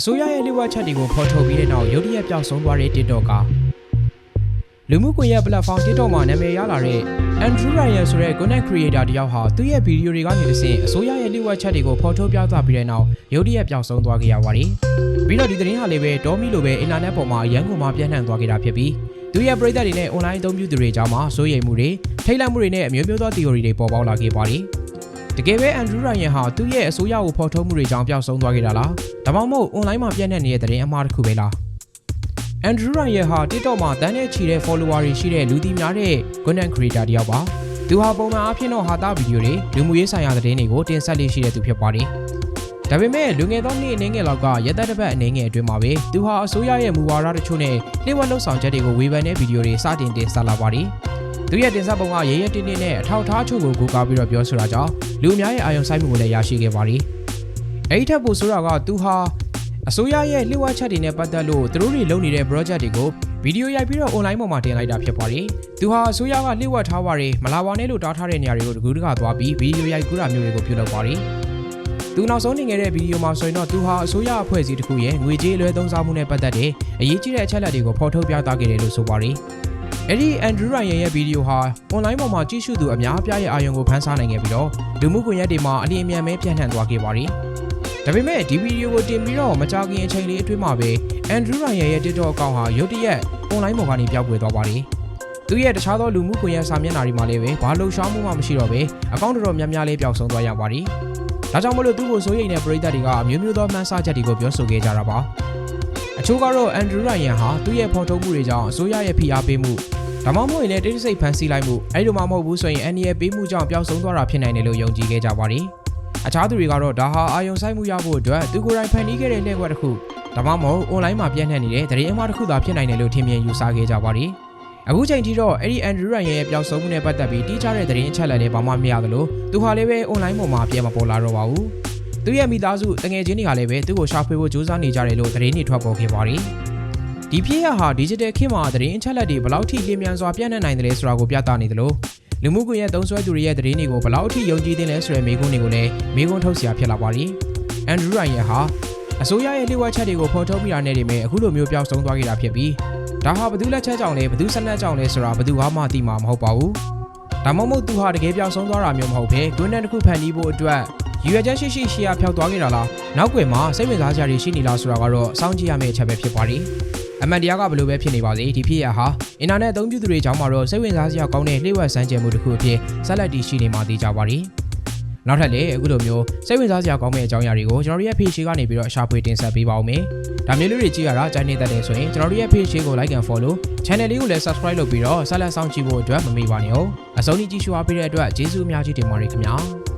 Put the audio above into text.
အစိုးရရဲ့လျှို့ဝှက်ချက်တွေကိုဖော်ထုတ်ပြီးတဲ့နောက်ရုတ်တရက်ပျောက်ဆုံးသွားတဲ့ TikTok ကလူမှုကွန်ရက် platform TikTok မှာနာမည်ရလာတဲ့ Andrew Ryan ဆိုတဲ့ content creator တယောက်ဟာသူ့ရဲ့ဗီဒီယိုတွေကနေတစ်ဆင့်အစိုးရရဲ့လျှို့ဝှက်ချက်တွေကိုဖော်ထုတ်ပြသပြီးတဲ့နောက်ရုတ်တရက်ပျောက်ဆုံးသွားခဲ့ရပါတယ်။ပြီးတော့ဒီသတင်းဟာလည်းပဲဒေါ်မီလိုပဲအင်တာနက်ပေါ်မှာရန်ကုန်မှာပြန့်နှံ့သွားခဲ့တာဖြစ်ပြီးသူရဲ့ပရိသတ်တွေနဲ့ online အသုံးပြုသူတွေကြားမှာစိုးရိမ်မှုတွေထိတ်လန့်မှုတွေနဲ့အမျိုးမျိုးသော theory တွေပေါ်ပေါက်လာခဲ့ပါတယ်။ တကယ်ပဲအန်ဒရူးရိုင်ယန်ဟာသူ့ရဲ့အစိုးရကိုဖော်ထုတ်မှုတွေကြောင့်ပျောက်ဆုံးသွားခဲ့တာလားဒါမှမဟုတ် online မှာပြန့်နှံ့နေတဲ့သတင်းအမှားတစ်ခုပဲလားအန်ဒရူးရိုင်ယန်ဟာ TikTok မှာတန်းနဲ့ချီတဲ့ follower တွေရှိတဲ့လူသိများတဲ့ content creator တစ်ယောက်ပါသူဟာပုံမှန်အားဖြင့်တော့ဟာတာဗီဒီယိုတွေလူမှုရေးဆိုင်ရာသတင်းတွေကိုတင်ဆက်လေးရှိတဲ့သူဖြစ်ပါတယ်ဒါပေမဲ့လူငယ်သောနေ့အနေငယ်လောက်ကရက်သက်တစ်ပတ်အနေငယ်အတွင်းမှာပဲသူဟာအစိုးရရဲ့မူဝါဒတချို့နဲ့လျှို့ဝှက်လှုပ်ဆောင်ချက်တွေကိုဝေဖန်တဲ့ဗီဒီယိုတွေစတင်တင်ဆက်လာပါတယ်သူရဲ့တင်ဆက်ပုံကရဲရဲတင်းတင်းနဲ့အထောက်အထားချို့ကိုကိုးကားပြီးတော့ပြောဆိုတာကြောင့် လူအများရဲ့အာရုံစိုက်မှုကိုလည်းရရှိခဲ့ပါတယ်။အဲဒီထက်ပိုဆိုတာကသူဟာအစိုးရရဲ့လျှို့ဝှက်ချက်တွေနဲ့ပတ်သက်လို့သူတို့တွေလုပ်နေတဲ့ project တွေကိုဗီဒီယိုရိုက်ပြီးတော့ online ပေါ်မှာတင်လိုက်တာဖြစ်ပါတယ်။သူဟာအစိုးရကလျှို့ဝှက်ထားပါတယ်မလာပါနဲ့လို့တားထားတဲ့နေရာတွေကိုတကူးတကသွားပြီးဗီဒီယိုရိုက်ကူးတာမျိုးတွေကိုပြုလုပ်ပါတယ်။သူနောက်ဆုံးနေခဲ့တဲ့ဗီဒီယိုမှာဆိုရင်တော့သူဟာအစိုးရအဖွဲ့အစည်းတစ်ခုရဲ့ငွေကြေးလွှဲသုံးစားမှုနဲ့ပတ်သက်တဲ့အရေးကြီးတဲ့အချက်အလက်တွေကိုဖော်ထုတ်ပြသခဲ့တယ်လို့ဆိုပါတယ်။ အဲ့ဒီအန်ဒရူးရိုင်ရဲ့ဗီဒီယိုဟာ online ပေါ်မှာကြည့်ရှုသူအများအပြားရဲ့အာရုံကိုဖန်ဆားနိုင်ခဲ့ပြီးတော့လူမှုကွန်ရက်တွေမှာအလင်းအမြန်ပဲပြန့်နှံ့သွားခဲ့ပါတယ်။ဒါပေမဲ့ဒီဗီဒီယိုကိုတင်ပြီးတော့မကြာခင်အချိန်လေးအတွင်းမှာပဲအန်ဒရူးရိုင်ရဲ့ TikTok အကောင့်ဟာရုတ်တရက် online ပေါ်ကနေပျောက်ကွယ်သွားပါတယ်။သူရဲ့တခြားသောလူမှုကွန်ရက်စာမျက်နှာတွေမှာလည်းပဲဘာလို့ရှောင်းမှုမှမရှိတော့ပဲအကောင့်တော်တော်များများလေးပျောက်ဆုံးသွားရပါတယ်။ဒါကြောင့်မလို့သူ့ကိုစိုးရိမ်တဲ့ပရိသတ်တွေကအမျိုးမျိုးသောမှန်းဆချက်တွေကိုပြောဆိုခဲ့ကြတာပါ။ အချို့ကတော့အန်ဒရူးရိုင်ယန်ဟာသူ့ရဲ့ဖော်ထုတ်မှုတွေကြောင့်အစိုးရရဲ့ဖိအားပေးမှုဒါမှမဟုတ်ရင်လည်းတိတ်တဆိတ်ဖန်ဆီးလိုက်မှုအဲ့လိုမှမဟုတ်ဘူးဆိုရင်အန်ဒီရဲ့ပေးမှုကြောင့်ပျောက်ဆုံးသွားတာဖြစ်နိုင်တယ်လို့ယုံကြည်ခဲ့ကြပါတယ်။အခြားသူတွေကတော့ဒါဟာအာယုံဆိုင်မှုရဖို့အတွက်သူကိုယ်တိုင်ဖန်တီးခဲ့တဲ့လက်ွက်တစ်ခုဒါမှမဟုတ် online မှာပြန့်နှံ့နေတဲ့သတင်းအမှားတစ်ခုသာဖြစ်နိုင်တယ်လို့ထင်မြင်ယူဆခဲ့ကြပါတယ်။အခုချိန်ထိတော့အဲ့ဒီအန်ဒရူရိုင်ရဲ့ပျောက်ဆုံးမှုနဲ့ပတ်သက်ပြီးတိကျတဲ့သတင်းအချက်အလက်တွေဘာမှမရသလိုသူဟာလည်းပဲ online ပေါ်မှာပြန်မပေါ်လာတော့ပါဘူး။ သူရဲ့မိသားစုတငယ်ချင်းတွေကလည်းပဲသူ့ကိုရှာဖွေဖို့ကြိုးစားနေကြတယ်လို့သတင်းတွေထွက်ပေါ်ခဲ့ပါတယ်။ဒီဖြစ်ရဟာ digital ခေတ်မှာသတင်းအချက်အလက်တွေဘယ်လောက်ထိလျင်မြန်စွာပြန့်နှံ့နိုင်တယ်လဲဆိုတာကိုပြသနေသလိုလူမှုကွန်ရက်သုံးစွဲသူတွေရဲ့သတင်းတွေကိုဘယ်လောက်ထိယုံကြည်သင့်လဲဆိုတဲ့မေးခွန်းတွေကိုလည်းမေးခွန်းထုတ်စရာဖြစ်လာပါတယ်။အန်ဒရူရိုင်ယန်ဟာအစိုးရရဲ့လျှို့ဝှက်ချက်တွေကိုဖော်ထုတ်မိတာနဲ့တည်းမဲ့အခုလိုမျိုးပျောက်ဆုံးသွားခဲ့တာဖြစ်ပြီးဒါဟာဘယ်သူလက်ချက်ကြောင့်လဲဘယ်သူစနက်ကြောင့်လဲဆိုတာဘယ်သူမှသိမှာမဟုတ်ပါဘူး။ဒါမှမဟုတ်သူဟာတကယ်ပျောက်ဆုံးသွားတာမျိုးမဟုတ်ဘဲဂွန်းနဲ့တစ်ခုဖန်တီးဖို့အတွက် ရွေချက်ရှိရှိရှေ့ရဖျောက်သွားခဲ့တာလားနောက်ွယ်မှာစိတ်ဝင်စားစရာတွေရှိနေလားဆိုတာကတော့စောင့်ကြည့်ရမယ့်အချက်ပဲဖြစ်ပါတယ်။အမှန်တရားကဘယ်လိုပဲဖြစ်နေပါစေဒီဖြစ်ရဟာအင်တာနက်အသုံးပြုသူတွေကြောင့်မှာတော့စိတ်ဝင်စားစရာကောင်းတဲ့လှည့်ဝက်စမ်းကြံမှုတစ်ခုအဖြစ်ဆက်လက်တည်ရှိနေမှသိကြပါရီ။နောက်ထပ်လည်းအခုလိုမျိုးစိတ်ဝင်စားစရာကောင်းမယ့်အကြောင်းအရာတွေကိုကျွန်တော်တို့ရဲ့ page ကနေပြီးတော့ရှာဖွေတင်ဆက်ပေးပါဦးမယ်။ဒါမျိုးလေးတွေကြည့်ရတာကြိုက်နေတတ်တယ်ဆိုရင်ကျွန်တော်တို့ရဲ့ page ကို like and follow channel လေးကိုလည်း subscribe လုပ်ပြီးတော့ဆက်လက်ဆောင်ကြည့်ဖို့အတွက်မမေ့ပါနဲ့ဟုတ်။အဆုံးထိကြည့်ရှုအားပေးတဲ့အတွက်ကျေးဇူးအများကြီးတင်ပါတယ်ခင်ဗျာ။